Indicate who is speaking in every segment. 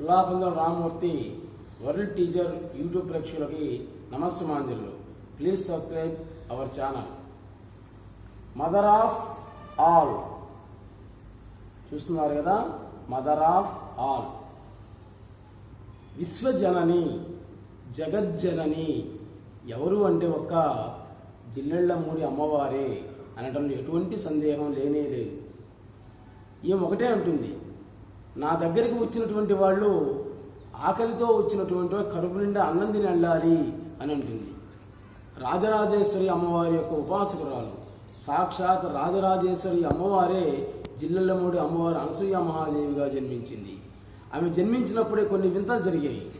Speaker 1: Pullapantham Ramamurthy world teacher YouTube ప్రేక్షకులకి నమస్సుమాంజలు. Please subscribe our channel. Mother of all చూస్తున్నారు కదా? Mother of all Vishwajanani జగజ్జనని ఎవరు అంటే ఒక్క జిల్లెళ్ళ మూడి అమ్మవారే అనటంలో ఎటువంటి సందేహం లేనే లేదు. ఈమె ఒకటే ఉంటుంది. నా దగ్గరికి వచ్చినటువంటి వాళ్ళు ఆకలితో వచ్చినటువంటి కడుపు నిండా అన్నం తిని వెళ్ళాలి అని అంటుంది. రాజరాజేశ్వరి అమ్మవారి యొక్క ఉపాసకురాలు. సాక్షాత్ రాజరాజేశ్వరి అమ్మవారే జిల్లెళ్ళమూడి అమ్మవారు అనసూయ మహాదేవిగా జన్మించింది. ఆమె జన్మించినప్పుడే కొన్ని వింతలు జరిగాయి.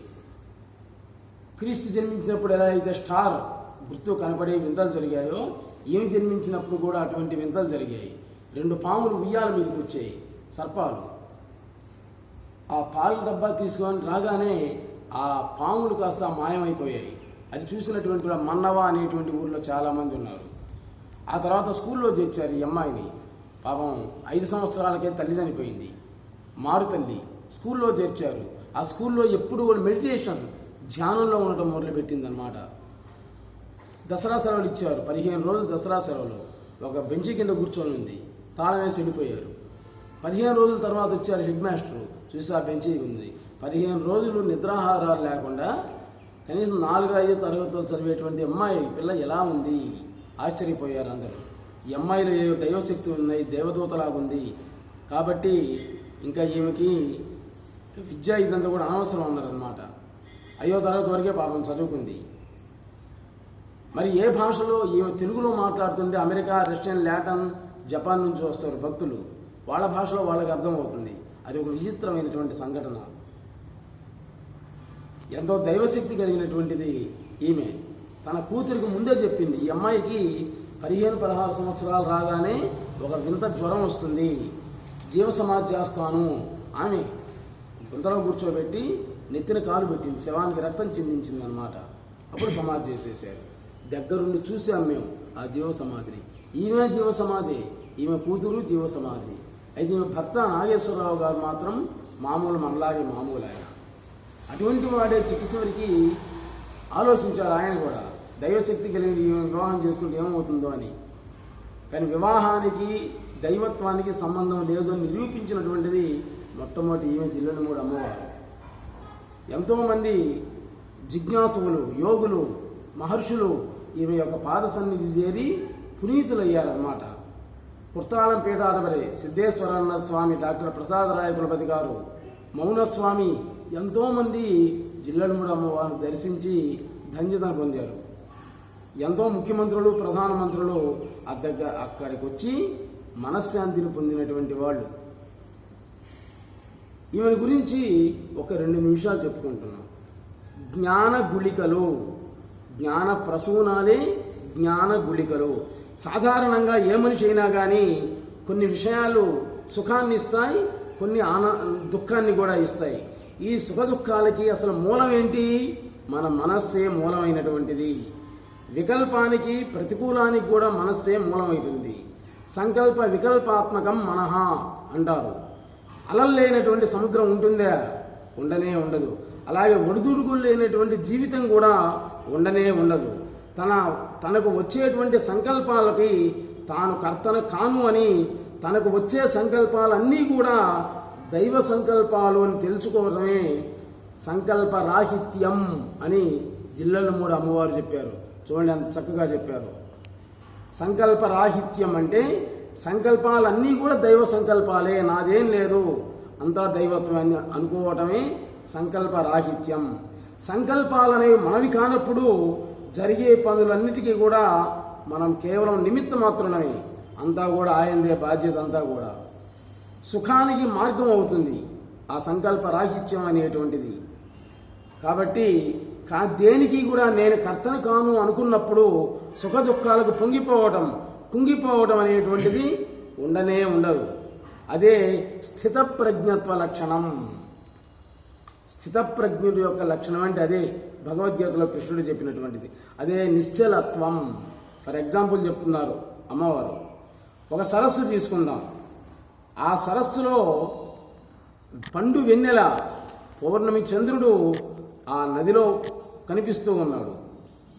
Speaker 1: క్రీస్తు జన్మించినప్పుడు ఎలా అయితే స్టార్ గుర్తు కనపడే వింతలు జరిగాయో ఈమె జన్మించినప్పుడు కూడా అటువంటి వింతలు జరిగాయి. రెండు పాములు ఉయ్యాల మీదకి వచ్చాయి. సర్పాలు. ఆ పాల డబ్బా తీసుకొని రాగానే ఆ పాములు కాస్త మాయమైపోయాయి. అది చూసినటువంటి కూడా మన్నవ అనేటువంటి ఊర్లో చాలామంది ఉన్నారు. ఆ తర్వాత స్కూల్లో చేర్చారు ఈ అమ్మాయిని. పాపం ఐదు సంవత్సరాలకే తల్లి చనిపోయింది మారుతల్లి స్కూల్లో చేర్చారు. ఆ స్కూల్లో ఎప్పుడు కూడా మెడిటేషన్ ధ్యానంలో ఉండటం మొదలుపెట్టిందనమాట దసరా సెలవులు ఇచ్చారు. పదిహేను రోజులు దసరా సెలవులు. ఒక బెంచి కింద కూర్చొని ఉంది తాళం వేసి వెళ్ళిపోయారు. పదిహేను రోజుల తర్వాత వచ్చారు హెడ్ మాస్టర్. చూసి ఆ బెంచి ఉంది. పదిహేను రోజులు నిద్రాహారాలు లేకుండా కనీసం నాలుగు ఐదు తరగతులు చదివేటువంటి అమ్మాయి పిల్ల ఎలా ఉంది? ఆశ్చర్యపోయారు అందరూ. ఈ అమ్మాయిలో ఏ దైవశక్తి ఉన్నాయి దేవదూతలాగా ఉంది కాబట్టి ఇంకా ఈమెకి విద్య ఇదంతా కూడా అనవసరం అన్నారనమాట అయ్యో తరగతి వరకే పాపం చదువుకుంది. మరి ఏ భాషలో ఈమె తెలుగులో మాట్లాడుతుంటే అమెరికా రష్యన్ లాటన్ జపాన్ నుంచి వస్తారు భక్తులు. వాళ్ళ భాషలో వాళ్ళకి అర్థమవుతుంది. అది ఒక విచిత్రమైనటువంటి సంఘటన. ఎంతో దైవశక్తి కలిగినటువంటిది ఈమె. తన కూతురికి ముందే చెప్పింది ఈ అమ్మాయికి పదిహేను పదహారు సంవత్సరాలు రాగానే ఒక వింత జ్వరం వస్తుంది. జీవ సమాధి చేస్తాను. ఆమె గుంతలో కూర్చోబెట్టి నెత్తిన కాలు పెట్టింది. శవానికి రక్తం చిందించింది అనమాట అప్పుడు సమాధి చేసేసారు. దగ్గరుండి చూసాం మేము ఆ జీవ సమాధిని ఈమె జీవ సమాధి ఈమె కూతురు జీవ సమాధి అయితే భర్త నాగేశ్వరరావు గారు మాత్రం మామూలు మనలాగే మామూలు ఆయన. అటువంటి వాడే చిట్ట చివరికి ఆలోచించారు ఆయన కూడా. దైవశక్తి కలిగి ఈమె వివాహం చేసుకుంటే ఏమవుతుందో అని. కానీ వివాహానికి దైవత్వానికి సంబంధం లేదు అని నిరూపించినటువంటిది మొట్టమొదటి ఈమె జిల్లాలో మూడు అమ్మవారు. ఎంతోమంది జిజ్ఞాసువులు యోగులు మహర్షులు ఈమె యొక్క పాద సన్నిధి చేరి పునీతులయ్యారన్నమాట. పుర్తాళం పీఠాధిపతి సిద్ధేశ్వరన్న స్వామి డాక్టర్ ప్రసాదరాయ కులపతి గారు మౌనస్వామి ఎంతోమంది జిల్లలమూడు అమ్మవారిని దర్శించి ధన్యతను పొందారు. ఎంతో ముఖ్యమంత్రులు ప్రధానమంత్రులు అద్దగ్గ అక్కడికి వచ్చి మనశ్శాంతిని పొందినటువంటి వాళ్ళు. ఈమెను గురించి ఒక రెండు నిమిషాలు చెప్పుకుంటున్నాం. జ్ఞాన గుళికలు జ్ఞాన ప్రసూనాలే జ్ఞాన గుళికలు సాధారణంగా ఏ మనిషి అయినా కానీ కొన్ని విషయాలు సుఖాన్ని ఇస్తాయి కొన్ని ఆన దుఃఖాన్ని కూడా ఇస్తాయి. ఈ సుఖ దుఃఖాలకి అసలు మూలం ఏంటి? మన మనస్సే మూలమైనటువంటిది. వికల్పానికి ప్రతికూలానికి కూడా మనస్సే మూలమైపోయింది. సంకల్ప వికల్పాత్మకం మనహ అంటారు. అలలు లేనటువంటి సముద్రం ఉంటుందా? ఉండనే ఉండదు. అలాగే ఒడిదుడుకులు లేనటువంటి జీవితం కూడా ఉండనే ఉండదు. తన తనకు వచ్చేటువంటి సంకల్పాలకి తాను కర్తన కాను అని తనకు వచ్చే సంకల్పాలన్నీ కూడా దైవ సంకల్పాలు అని తెలుసుకోవడమే సంకల్ప రాహిత్యం అని జిల్లాలో మూడు అమ్మవారు చెప్పారు. చూడండి అంత చక్కగా చెప్పారు. సంకల్ప రాహిత్యం అంటే సంకల్పాలన్నీ కూడా దైవ సంకల్పాలే నాదేం లేదు. అంతా దైవత్వం అని అనుకోవటమే సంకల్ప రాహిత్యం సంకల్పాలనే మనవి కానప్పుడు జరిగే పనులన్నిటికీ కూడా మనం కేవలం నిమిత్త మాత్రమే అంతా కూడా ఆయందే బాధ్యత అంతా కూడా. సుఖానికి మార్గం అవుతుంది ఆ సంకల్ప రాహిత్యం అనేటువంటిది. కాబట్టి కా దేనికి కూడా నేను కర్తను కాను అనుకున్నప్పుడు సుఖ దుఃఖాలకు పొంగిపోవటం కుంగిపోవటం అనేటువంటిది ఉండనే ఉండదు. అదే స్థితప్రజ్ఞత్వ లక్షణం. స్థితప్రజ్ఞుడి యొక్క లక్షణం అంటే అదే. భగవద్గీతలో కృష్ణుడు చెప్పినటువంటిది. అదే నిశ్చలత్వం. ఫర్ ఎగ్జాంపుల్ చెప్తున్నారు అమ్మవారు. ఒక సరస్సు తీసుకుందాం. ఆ సరస్సులో పండు వెన్నెల పౌర్ణమి చంద్రుడు ఆ నదిలో కనిపిస్తూ ఉన్నాడు.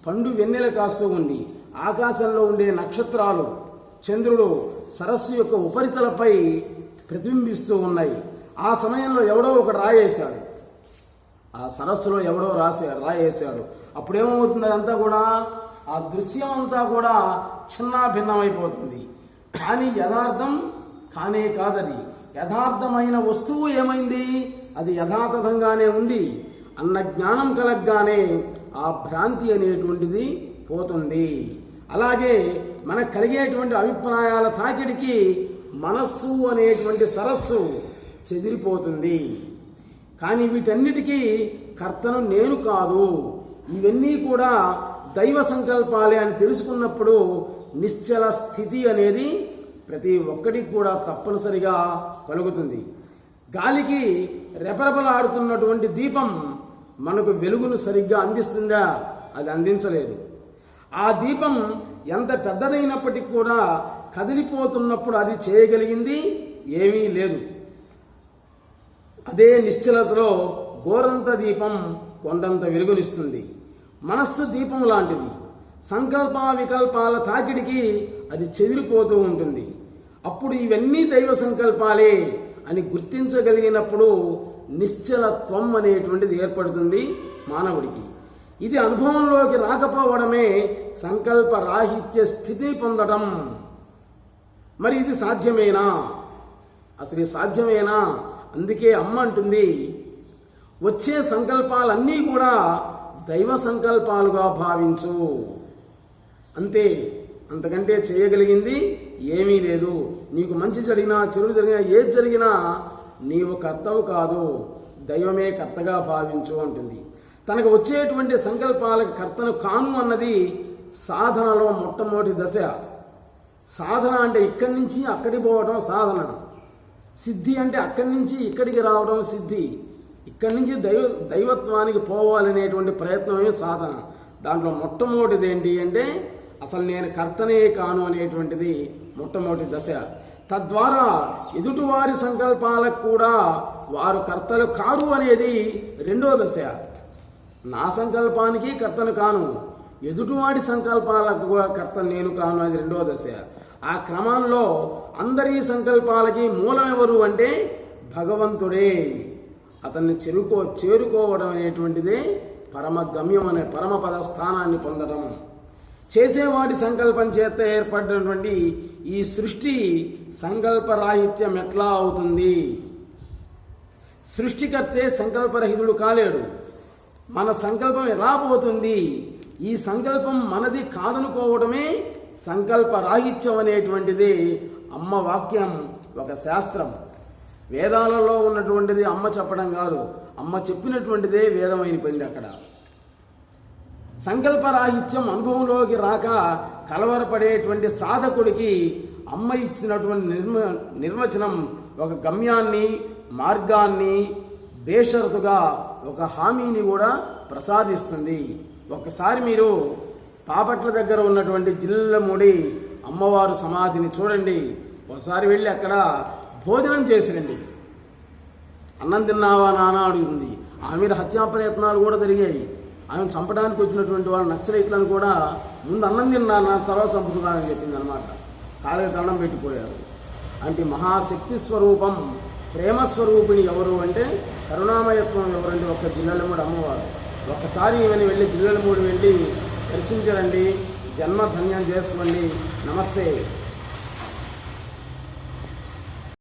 Speaker 1: పండు వెన్నెల కాస్తూ ఉండి ఆకాశంలో ఉండే నక్షత్రాలు చంద్రుడు సరస్సు యొక్క ఉపరితలపై ప్రతిబింబిస్తూ ఉన్నాయి. ఆ సమయంలో ఎవడో ఒకడు రాయేశాడు. ఆ సరస్సులో ఎవడో రాసే రాయేశాడు. అప్పుడేమవుతుంది అదంతా కూడా? ఆ దృశ్యం అంతా కూడా చిన్న భిన్నమైపోతుంది కానీ యథార్థం కానే కాదది. యథార్థమైన వస్తువు ఏమైంది? అది యథాతథంగానే ఉంది. అన్న జ్ఞానం కలగ్గానే ఆ భ్రాంతి అనేటువంటిది పోతుంది. అలాగే మనకు కలిగేటువంటి అభిప్రాయాల తాకిడికి మనస్సు అనేటువంటి సరస్సు చెదిరిపోతుంది. కానీ వీటన్నిటికీ కర్తను నేను కాదు. ఇవన్నీ కూడా దైవ సంకల్పాలే అని తెలుసుకున్నప్పుడు నిశ్చల స్థితి అనేది ప్రతి ఒక్కడికి కూడా తప్పనిసరిగా కలుగుతుంది. గాలికి రెపరెపలాడుతున్నటువంటి దీపం మనకు వెలుగును సరిగ్గా అందిస్తుందా? అది అందించలేదు. ఆ దీపం ఎంత పెద్దదైనప్పటికీ కూడా కదిలిపోతున్నప్పుడు అది చేయగలిగింది ఏమీ లేదు. అదే నిశ్చలతలో గోరంత దీపం కొండంత వెలుగునిస్తుంది. మనస్సు దీపం లాంటిది. సంకల్ప వికల్పాల తాకిడికి అది చెదిరిపోతూ ఉంటుంది. అప్పుడు ఇవన్నీ దైవ సంకల్పాలే అని గుర్తించగలిగినప్పుడు నిశ్చలత్వం అనేటువంటిది ఏర్పడుతుంది మానవుడికి. ఇది అనుభవంలోకి రాకపోవడమే సంకల్ప రాహిత్య స్థితి పొందడం మరి ఇది సాధ్యమేనా? అసలు సాధ్యమేనా? అందుకే అమ్మ అంటుంది వచ్చే సంకల్పాలన్నీ కూడా దైవ సంకల్పాలుగా భావించు. అంతే అంతకంటే చేయగలిగింది ఏమీ లేదు. నీకు మంచి జరిగినా చెడు జరిగినా ఏది జరిగినా నీవు కర్తవు కాదు దైవమే కర్తగా భావించు అంటుంది. తనకు వచ్చేటువంటి సంకల్పాలకు కర్తను కాను అన్నది సాధనలో మొట్టమొదటి దశ. సాధన అంటే ఇక్కడి నుంచి అక్కడికి పోవడం సాధన. సిద్ధి అంటే అక్కడి నుంచి ఇక్కడికి రావడం సిద్ధి. ఇక్కడి నుంచి దైవ దైవత్వానికి పోవాలనేటువంటి ప్రయత్నమే సాధన. దాంట్లో మొట్టమొదటిది ఏంటి అంటే అసలు నేను కర్తనే కాను అనేటువంటిది మొట్టమొదటి దశ. తద్వారా ఎదుటివారి సంకల్పాలకు కూడా వారు కర్తలు కారు అనేది రెండో దశ. నా సంకల్పానికి కర్తను కాను. ఎదుటివాడి సంకల్పాలకు కూడా కర్త నేను కాను అది రెండో దశ. ఆ క్రమంలో అందరి సంకల్పాలకి మూలం ఎవరు అంటే భగవంతుడే. అతన్ని చేరుకో చేరుకోవడం అనేటువంటిదే పరమ గమ్యం అనే పరమపద స్థానాన్ని పొందడం. చేసేవాడి సంకల్పం చేత ఏర్పడినటువంటి ఈ సృష్టి సంకల్పరాహిత్యం ఎట్లా అవుతుంది? సృష్టికర్తే సంకల్పరహితుడు కాలేడు. మన సంకల్పం ఎలా పోతుంది? ఈ సంకల్పం మనది కాదనుకోవడమే సంకల్ప రాహిత్యం అనేటువంటిది అమ్మ వాక్యం ఒక శాస్త్రం. వేదాలలో ఉన్నటువంటిది అమ్మ చెప్పడం కాదు అమ్మ చెప్పినటువంటిదే వేదమైపోయింది అక్కడ. సంకల్పరాహిత్యం అనుభవంలోకి రాక కలవరపడేటువంటి సాధకుడికి అమ్మ ఇచ్చినటువంటి నిర్మ నిర్వచనం ఒక గమ్యాన్ని మార్గాన్ని బేషరతుగా ఒక హామీని కూడా ప్రసాదిస్తుంది. ఒకసారి మీరు పాపట్ల దగ్గర ఉన్నటువంటి జిల్లముడి అమ్మవారు సమాధిని చూడండి. ఒకసారి వెళ్ళి అక్కడ భోజనం చేసిరండి. అన్నం తిన్నావా నాన్న అడుగుతుంది ఆమె మీద హత్యా ప్రయత్నాలు కూడా జరిగాయి. ఆమె చంపడానికి వచ్చినటువంటి వాళ్ళ నక్సలైట్లను కూడా ముందు అన్నం తిన్నా తర్వాత చంపుతున్నానని చెప్పింది అనమాట కాళ్ళకి దండం పెట్టిపోయారు. అంటే మహాశక్తి స్వరూపం ప్రేమస్వరూపిణి ఎవరు అంటే కరుణామయత్వం ఎవరంటే ఒక జిల్లెలమూడి అమ్మవారు. ఒక్కసారి ఈమెను వెళ్ళి జిల్లెలమూడి వెళ్ళి దర్శించడండి జన్మ ధన్యం చేసుకోండి నమస్తే.